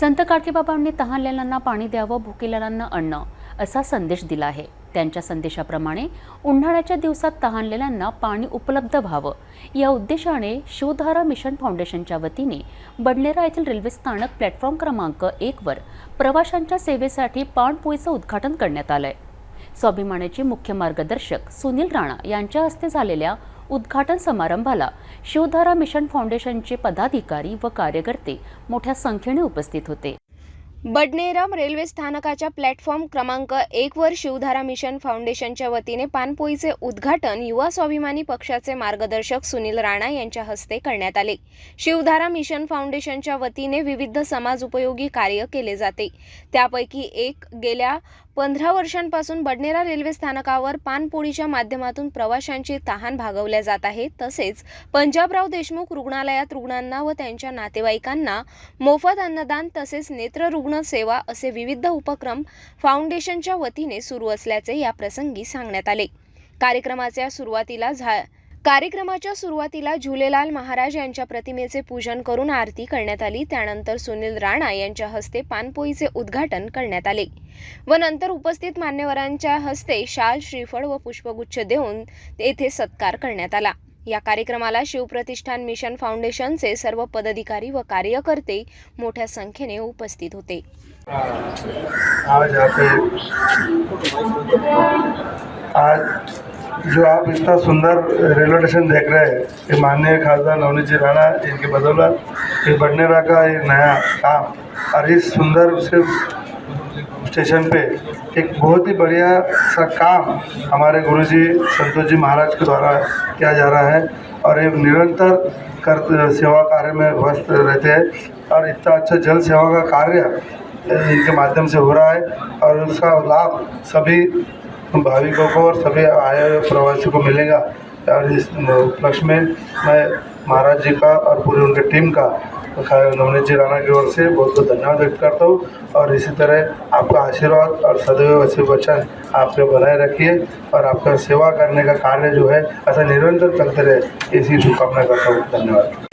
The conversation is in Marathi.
संत काठीबाबांनी तहानलेल्यांना पाणी द्यावं भुकेलेल्यांना अन्न असा संदेश दिला आहे. त्यांच्या संदेशाप्रमाणे उन्हाळ्याच्या दिवसात तहानलेल्यांना पाणी उपलब्ध व्हावं या उद्देशाने शिवधारा मिशन फाउंडेशनच्या वतीने बडनेरा येथील रेल्वे स्थानक प्लॅटफॉर्म क्रमांक एकवर प्रवाशांच्या सेवेसाठी पाणपोईचं उद्घाटन करण्यात आलं आहे स्वाभिमानाचे मुख्य मार्गदर्शक सुनील राणा यांच्या हस्ते झालेल्या उद्घाटन समारंभाला शिवधारा मिशन फाउंडेशनचे पदाधिकारी व कार्यकर्ते मोठ्या संख्येने उपस्थित होते. बडनेरम रेल्वे स्थानकाच्या प्लॅटफॉर्म क्रमांक एक वर शिवधारा मिशन फाउंडेशनच्या वतीने पानपोईचे उद्घाटन युवा स्वाभिमानी पक्षाचे मार्गदर्शक सुनील राणा यांच्या हस्ते करण्यात आले. शिवधारा मिशन फाउंडेशनच्या वतीने विविध समाज उपयोगी कार्य केले जाते. त्यापैकी एक गेल्या पंधरा वर्षांपासून बडनेरा रेल्वे स्थानकावर पानपोळीच्या माध्यमातून प्रवाशांची तहान भागवल्या जात आहे. तसेच पंजाबराव देशमुख रुग्णालयात रुग्णांना व त्यांच्या नातेवाईकांना मोफत अन्नदान तसेच नेत्ररुग्ण सेवा असे विविध उपक्रम फाउंडेशनच्या वतीने सुरू असल्याचे या प्रसंगी सांगण्यात आले. कार्यक्रमाच्या सुरुवातीला झा कार्यक्रमाच्या सुरुवातीला झुलेलाल महाराज यांच्या प्रतिमेचे पूजन करून आरती करण्यात आली. त्यानंतर सुनील राणा यांच्या हस्ते पानपोईचे उद्घाटन करण्यात आले. व नंतर उपस्थित मान्यवरांच्या हस्ते शाल श्रीफळ व पुष्पगुच्छ देऊन येथे सत्कार करण्यात आला. या कार्यक्रमाला शिवप्रतिष्ठान मिशन फाउंडेशनचे सर्व पदाधिकारी व कार्यकर्ते मोठ्या संख्येने उपस्थित होते. आज आज जो आप इतना सुंदर रेलवे स्टेशन देख रहे हैं, ये माननीय खासदार नवनीत जी राणा इनकी बदौलत ये बडनेरा का ये नया काम और इस सुंदर से स्टेशन पे एक बहुत ही बढ़िया सा काम हमारे गुरुजी संतोष जी महाराज के द्वारा किया जा रहा है और ये निरंतर कर, सेवा कार्य में व्यस्त रहते हैं और इतना अच्छा जल सेवा का कार्य इनके माध्यम से हो रहा है और उसका लाभ सभी भाविकों को और सभी आए हुए प्रवासी को मिलेगा। और इस उपलक्ष्य में मैं महाराज जी का और पूरी उनकी टीम का नवनीत जी राणा की ओर से बहुत बहुत धन्यवाद व्यक्त करता हूँ। और इसी तरह आपका आशीर्वाद और सदैव वचन आपके बनाए रखिए और आपका सेवा करने का कार्य जो है, ऐसा निरंतर चलते रहे, इसी शुभकामना करता हूँ। धन्यवाद।